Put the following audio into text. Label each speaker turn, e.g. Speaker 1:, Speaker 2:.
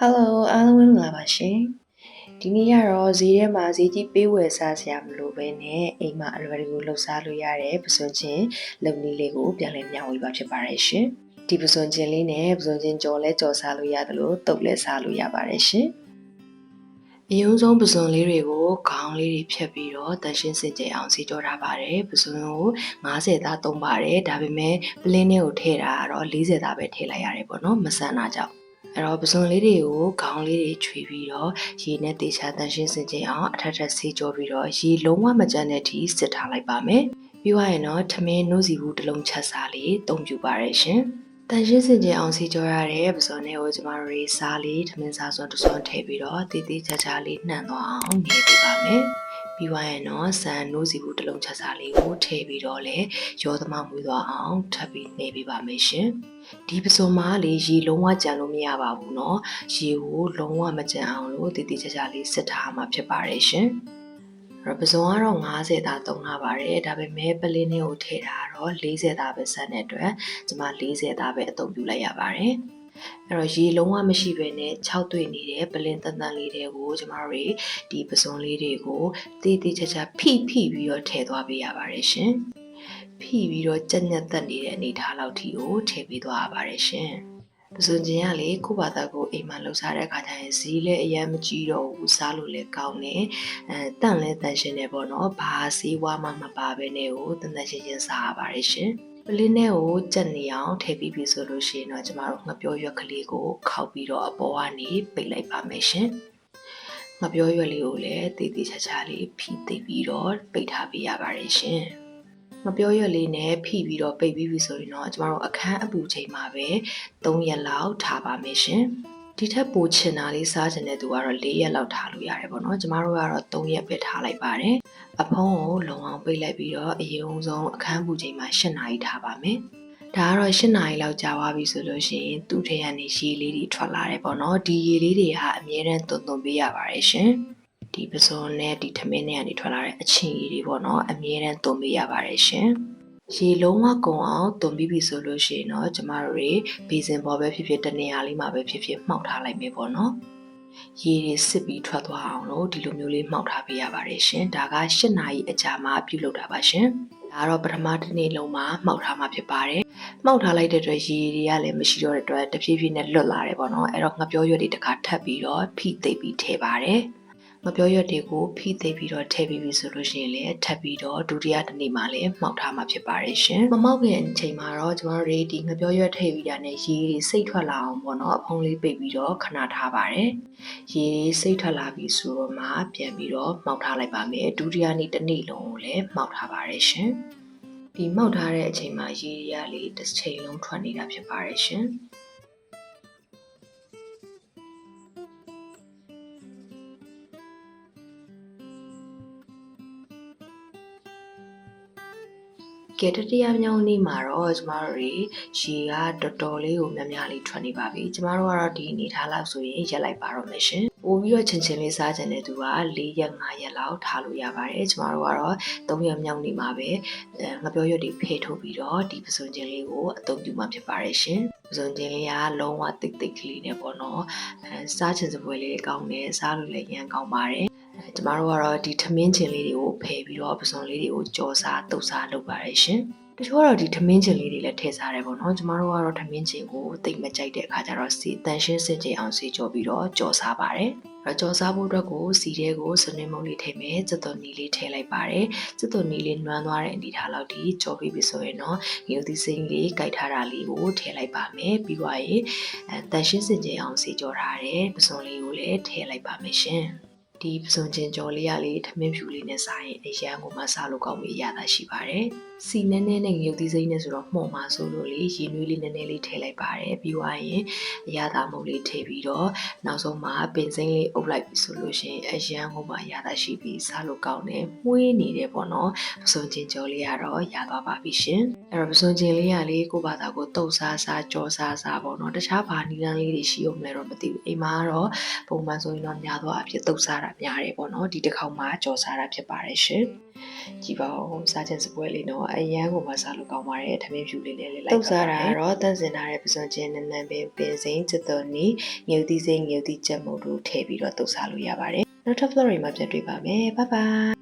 Speaker 1: Hello အားလုံးပဲမင်္ဂလာပါရှင်ဒီနေ့ကတော့ဈေးထဲမှာဈေးကြီးပေးဝယ်စားစရာမလိုဘဲနဲ့အိမ်မှာအလွယ်တကူလှုပ်ရှားလို့ရတဲ့ပစွန်ချင်းလုပ်နည်းလေးကိုပြန်လည်မျှဝေပါဖြစ်ပါတယ်ရှင်ဒီပစွန်ချင်းလေးနဲ့ပစွန်ချင်းကြော်လဲကြော်စားလို့ရတယ်လို့တုပ်လဲစားလို့ရပါတယ်ရှင်အယုံဆုံးပစွန်လေးတွေကိုခေါင်းလေးတွေဖြတ်ပြီးတော့တန်ရှင်းစင်ကြယ်အောင်စီကြောထားပါတယ်ပစွန်ကို90သားသုံးပါတယ်ဒါပေမဲ့ပလင်းလေးကိုထည့်တာကတော့40သားပဲထည့်လိုက်ရတယ်ပေါ့နော်မဆန်တာကြောင့် အဲ့တော့ပစွန်လေးတွေကိုခေါင်းလေးတွေခြွေပြီးတော့ရေနဲ့တေချာတန်ရှင်းစင်ကြယ်အောင်အထက်ထက်ဆေးကြောပြီးတော့ရေလုံးဝမကြမ်းတဲ့အထိစစ်ထားလိုက်ပါမယ်ပြီးသွားရင်တော့ထမင်းနိုးစီဘူးတစ်လုံးချက်စားလေးတုံပြူပါရရှင်တန်ရှင်းစင်ကြယ်အောင်စီကြောရတဲ့ပစုံလေးကိုကျမတို့ရေးစားလေးထမင်းစားစွန်းတစ်စွန်းထည့်ပြီးတော့တည်တည်ချာချာလေးနှံ့သွားအောင်နေပြပါမယ်။ ပြီးသွားရင်တော့ဆန်နိုးစီဘူးတစ်လုံးချက်စားလေးကိုထည့်ပြီးတော့လေရောသမမွေးသွားအောင်ထပ်ပြီးနေပြပါမယ်ရှင်။ဒီပစုံမလေးရေလုံးဝကြံလို့မရပါဘူးเนาะ။ရေကိုလုံးဝမကြံအောင်လို့တည်တည်ချာချာလေးစစ်ထားမှာဖြစ်ပါတယ်ရှင်။အဲ့တော့ပစုံကတော့90သားသုံးထားပါတယ်ဒါပေမဲ့ပလင်းလေးကိုထည့်တာကတော့40သားပဲဆက်တဲ့အတွက်ကျွန်မ40သားပဲအသုံးပြုလိုက်ရပါတယ် အဲ့တော့ရေလုံးဝမရှိဘဲနဲ့6တွေ့နေတဲ့ပလင်းတန်တန်လေးတွေကိုကျမတို့ဒီပစုံလေးတွေကိုတေးတေးချာချာဖိဖိပြီးတော့ထည့်သွားပေးရပါတယ်ရှင်ဖိပြီးတော့ကြက်ညက်တက်နေတဲ့အနေထားလောက်ထိကိုထည့်ပေးသွားရပါတယ်ရှင်ပစွန်ကျင်ကလေကိုယ့်ဘာသာကိုအိမ်မှာလှူစားတဲ့အခါကျရင်ဈေးလည်းအရင်မကြည့်တော့ဘူးစားလို့လည်းကောင်းတယ်အဲတန့်လည်းတန့်ရှင်းတယ်ပေါ့နော်ဘာဈေးဝါမှမပါဘဲနဲ့ကိုတန်တန်ရှင်းရှင်းစားရပါတယ်ရှင် ပလင်းနဲ့ကိုကြက်နေအောင်ထည့်ပြီးပြီဆိုလို့ရှိရင်တော့ကျမတို့ငပြောရွက်ကလေးကိုခောက်ပြီးတော့အပေါ်ကနေပိတ်လိုက်ပါမယ်ရှင်ငပြောရွက်လေးကိုလည်းတည်တည်ချာချာလေးဖိသိပ်ပြီးတော့ပိတ်ထားပေးရပါတယ်ရှင်မပြောရွက်လေးနဲ့ဖိပြီးတော့ပိတ်ပြီးပြီဆိုရင်တော့ကျမတို့အခန်းအပူချိန်မှာပဲ3ရက်လောက်ထားပါမယ်ရှင် ဒီထက်ပိုချင်တာလေးစားချင်တဲ့သူကတော့၄ရက်လောက်ထားလို့ရတယ်ပေါ့နော်ကျမတို့ကတော့3ရက်ပဲထားလိုက်ပါတယ်အဖုံးကိုလုံအောင်ပိတ်လိုက်ပြီးတော့အရင်ဆုံးအခန်းပူချိန်မှာ8နာရီထားပါမယ်ဒါကတော့၈နာရီလောက်ကြာသွားပြီဆိုလို့ရှိရင်သူ့ထဲကနေရေလေးတွေထွက်လာတယ်ပေါ့နော်ဒီရေလေးတွေဟာအမြဲတမ်းတုံတုံပေးရပါတယ်ရှင်ဒီပစုံနဲ့ဒီထမင်းနဲ့ကနေထွက်လာတဲ့အချင်းကြီးတွေပေါ့နော်အမြဲတမ်းတုံပေးရပါတယ်ရှင် ရေလုံးဝကုန်အောင်တုံပြီးပြီဆိုလို့ရှိရင်တော့ကျမတို့တွေဘေးစင်ပေါ်ပဲဖြစ်ဖြစ်တနေရာလေးမှာပဲဖြစ်ဖြစ်မှောက်ထားလိုက်မယ်ပေါ့နော်ရေတွေစစ်ပြီးထွက်သွားအောင်လို့ဒီလိုမျိုးလေးမှောက်ထားပေးရပါတယ်ရှင်ဒါက၈နာရီအကြာမှာပြုလုပ်တာပါရှင်ဒါကတော့ပထမတစ်နေ့လုံးမှာမှောက်ထားမှာဖြစ်ပါတယ်မှောက်ထားလိုက်တဲ့အတွက်ရေတွေကလည်းမရှိတော့တဲ့အတွက်တဖြည်းဖြည်းနဲ့လွတ်လာတယ်ပေါ့နော်အဲ့တော့ငပြောရွက်တွေတစ်ခါထပ်ပြီးတော့ဖိသိပ်ပြီးထည့်ပါတယ် မပြောရွက်တွေကိုဖိသိပ်ပြီးတော့ထည့်ပြီးပြီဆိုလို့ရှိရင်လည်းထပ်ပြီးတော့ဒုတိယတစ်နေ့မှာလည်းမှောက်ထားမှာဖြစ်ပါတယ်ရှင်မမောက်ခင်အချိန်မှာတော့ကျွန်တော်တို့ဒီငပြောရွက်ထည့်ပြီးတာနဲ့ရေတွေစိတ်ထွက်လာအောင်ပေါ့နော်အဖုံးလေးပိတ်ပြီးတော့ခဏထားပါတယ်ရေတွေစိတ်ထွက်လာပြီဆိုတော့မှပြန်ပြီးတော့မှောက်ထားလိုက်ပါမယ်ဒုတိယနေ့တစ်နေ့လုံးကိုလည်းမှောက်ထားပါတယ်ရှင်ဒီမှောက်ထားတဲ့အချိန်မှာရေရလေးတစ်ချိန်လုံးထွက်နေတာဖြစ်ပါတယ်ရှင် ကဲတတိယမြောက်နေ့မှာတော့ကျမတို့တွေရေကတော်တော်လေးကိုများများလေးထွက်နေပါပြီကျမတို့ကတော့ဒီအနေထားလောက်ဆိုရင်ရက်လိုက်ပါတော့မယ်ရှင်ပို့ပြီးတော့ချင်းချင်းလေးစားကြတဲ့သူက၄ရက်၅ရက်လောက်ထားလို့ရပါတယ်ကျမတို့ကတော့၃ရက်မြောက်နေ့မှာပဲငပြောရွက်တွေဖေထုတ်ပြီးတော့ဒီပစုံချင်းလေးကိုအသုံးပြုမှာဖြစ်ပါတယ်ရှင်ပစုံချင်းလေးကလုံးဝတိတ်တိတ်ကလေးနဲ့ပေါ့နော်အဲစားချင်စပွဲလေးကောင်းတယ်စားလို့လည်းရမ်းကောင်းပါတယ် ကျမတို့ကတော့ဒီထမင်းချင်လေးတွေကိုဖယ်ပြီးတော့ပစုံလေးတွေကိုကြော်စားတုပ်စားလုပ်ပါတယ်ရှင်တချို့ကတော့ဒီထမင်းချင်လေးတွေလည်းထည့်စားတယ်ပေါ့နော်ကျမတို့ကတော့ထမင်းချင်ကိုတိတ်မကြိုက်တဲ့အခါကျတော့စီတန်ရှင်းစင်ကြအောင်စီကြော်ပြီးတော့ကြော်စားပါတယ်အဲကြော်စားဖို့အတွက်ကိုစီတဲကိုစနေမုံလေးထည့်မယ်စက်တော်နီလေးထည့်လိုက်ပါတယ်စက်တော်နီလေးနွမ်းသွားတဲ့အနေထားလောက်ဒီကြော်ပြီးပြီဆိုရင်တော့ငရုတ်သီးစိမ်းလေးကြိုက်ထားတာလေးကိုထည့်လိုက်ပါမယ်ပြီးသွားရင်အဲတန်ရှင်းစင်ကြအောင်စီကြော်ထားတဲ့ပစုံလေးကိုလည်းထည့်လိုက်ပါမယ်ရှင် ဒီပစုံချင်းကြော်လေးရလေးထမင်းဖြူလေးနဲ့စားရင်အရန်ကိုမှစားလို့ကောင်းပြီရတာရှိပါတယ်။စီနဲနဲနဲ့ငရုတ်သီးစိမ်းနဲ့ဆိုတော့မှုံမှာဆိုလို့လေရေနွေးလေးနည်းနည်းလေးထည့်လိုက်ပါတယ်။ပြီးသွားရင်အရသာမုတ်လေးထည့်ပြီးတော့နောက်ဆုံးမှာပင်စိမ်းလေးအုပ်လိုက်ပြီဆိုလို့ရှိရင်အရန်ကိုမှရတာရှိပြီစားလို့ကောင်းတယ်။မှုေးနေတယ်ပေါ့နော်။ပစုံချင်းကြော်လေးကတော့ရသွားပါပြီရှင်။အဲ့တော့ပစုံချင်းလေးရလေးကိုဘာသာကိုတုတ်စားစားကြော်စားစားပေါ့နော်။တခြားဘာနီလန်းလေးတွေရှိအောင်လဲတော့မသိဘူး။အိမ်မှာကတော့ပုံမှန်ဆိုရင်တော့ညာတော့အဖြစ်တုတ်စားတာတာများတယ်ပေါ့နော်ဒီတစ်ခေါက်မှာကြော်စားတာဖြစ်ပါတယ်ရှင်ကြည်ပါဦးစားခြင်းစပွဲလေးတော့အရန်ကိုမှစားလို့ကောင်းပါတယ်သမင်းဖြူလေးနဲ့လေးလိုက်တုပ်စားတာကတော့တန့်စင်ထားတဲ့ပစွန်ချင်းနန်းနန်းပင်ပင်စိမ့်ချစ်တော်နီငုတ်သီးစိမ့်ငုတ်သီးချက်မုတ်တို့ထည့်ပြီးတော့တုပ်စားလို့ရပါတယ်နောက်ထပ် floor တွေမှာပြန်တွေ့ပါမယ် bye bye